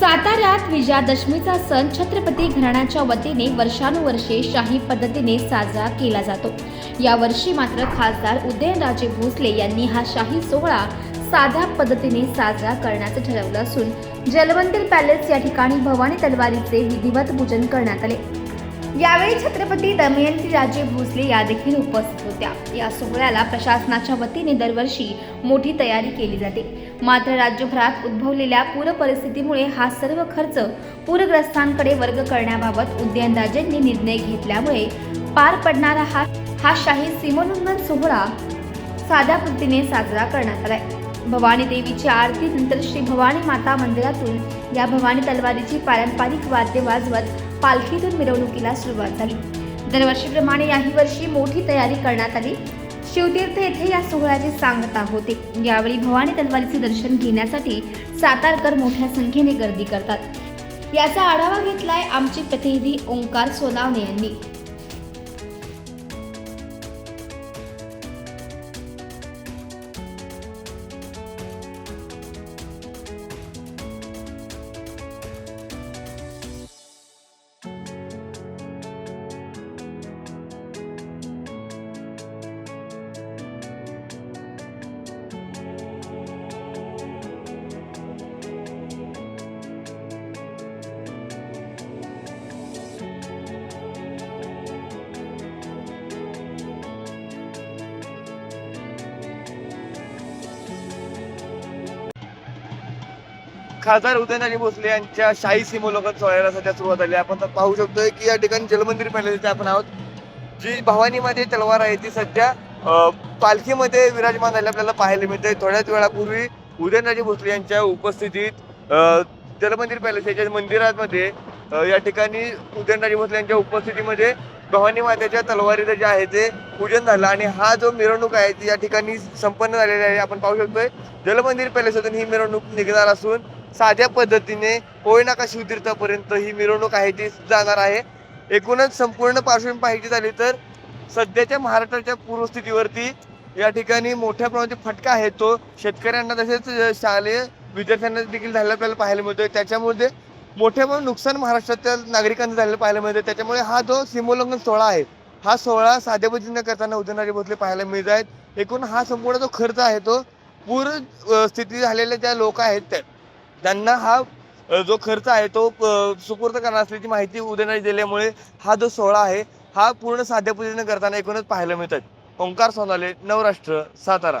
साताऱ्यात विजयादशमीचा सण छत्रपती घराण्याच्या वतीने वर्षानुवर्षे शाही पद्धतीने साजरा केला जातो. यावर्षी मात्र खासदार उदयनराजे भोसले यांनी हा शाही सोहळा साध्या पद्धतीने साजरा करण्याचं ठरवलं असून जलवंतीर पॅलेस या ठिकाणी भवानी तलवारीचे विधिवत पूजन करण्यात आले. यावेळी छत्रपती दमयंती राजे भोसले या देखील उपस्थित होत्या. या सोहळ्याला प्रशासनाच्या वतीने दरवर्षी मोठी तयारी केली जाते. मात्र राज्यभरात उद्भवलेल्या पूर परिस्थितीमुळे हा सर्व खर्च पूरग्रस्तांकडे वर्ग करण्याबाबत उदयनराजेंनी निर्णय घेतल्यामुळे पार पडणारा हा हा शाही सीमोल्लंघन सोहळा साध्या पद्धतीने साजरा करण्यात आलाय. भवानी देवीची आरती नंतर श्री भवानी माता मंदिरातून या भवानी तलवारीची पारंपरिक वाद्य वाजवत पालखीतून मिरवणुकीला सुरुवात झाली. दरवर्षीप्रमाणे याही वर्षी मोठी तयारी करण्यात आली. शिवतीर्थ येथे या सोहळ्याची सांगता होते यावेळी भवानी तलवारीचे दर्शन घेण्यासाठी सातारकर मोठ्या संख्येने गर्दी करतात. याचा आढावा घेतलाय आमचे प्रतिनिधी ओंकार सोनावणे यांनी. खासदार उदयनराजे भोसले यांच्या शाही सीमोल्लंघन सोहळ्याला सध्या सुरुवात झाली. आपण पाहू शकतोय की या ठिकाणी जलमंदिर पॅलेसचे आपण आहोत. जी भवानीमध्ये तलवार आहे ती सध्या पालखीमध्ये विराजमान झाली. आपल्याला पाहायला मिळते थोड्याच वेळापूर्वी उदयनराजे भोसले यांच्या उपस्थितीत जलमंदिर पॅलेस याच्या मंदिरामध्ये या ठिकाणी उदयनराजे भोसले यांच्या उपस्थितीमध्ये भवानी मातेच्या तलवारीचं जे आहे ते पूजन झालं. आणि हा जो मिरवणूक आहे ती या ठिकाणी संपन्न झालेली आहे. आपण पाहू शकतोय जलमंदिर पॅलेसमधून ही मिरवणूक निघणार असून साध्या पद्धतीने होयनाका शिवतीर्थापर्यंत ही मिरवणूक आहे ती जाणार आहे. एकूणच संपूर्ण पार्श्वभूमी पाहिजे झाली तर सध्याच्या महाराष्ट्राच्या पूर्वस्थितीवरती या ठिकाणी मोठ्या प्रमाणात फटका आहे तो. शेतकऱ्यांना तसेच शालेय विद्यार्थ्यांना देखील झालेला आपल्याला पाहायला मिळतोय. त्याच्यामध्ये मोठ्या प्रमाणात नुकसान महाराष्ट्रातल्या नागरिकांना झालेलं पाहायला मिळतं त्याच्यामुळे हा जो सीमोल्लंघन सोहळा आहे हा सोहळा साध्या पद्धतीने करताना उदयनराजे भोसले पाहायला मिळत आहेत. एकूण हा संपूर्ण जो खर्च आहे तो पूर स्थिती झालेल्या ज्या लोक आहेत त्या त्यांना हा जो खर्च आहे तो सुपूर्द करणार असल्याची माहिती उदयनराजे दिल्यामुळे हा जो सोहळा आहे हा पूर्ण साध्या पद्धतीने करताना एकूणच पाहायला मिळतात. ओंकार सोनाले नवराष्ट्र सातारा.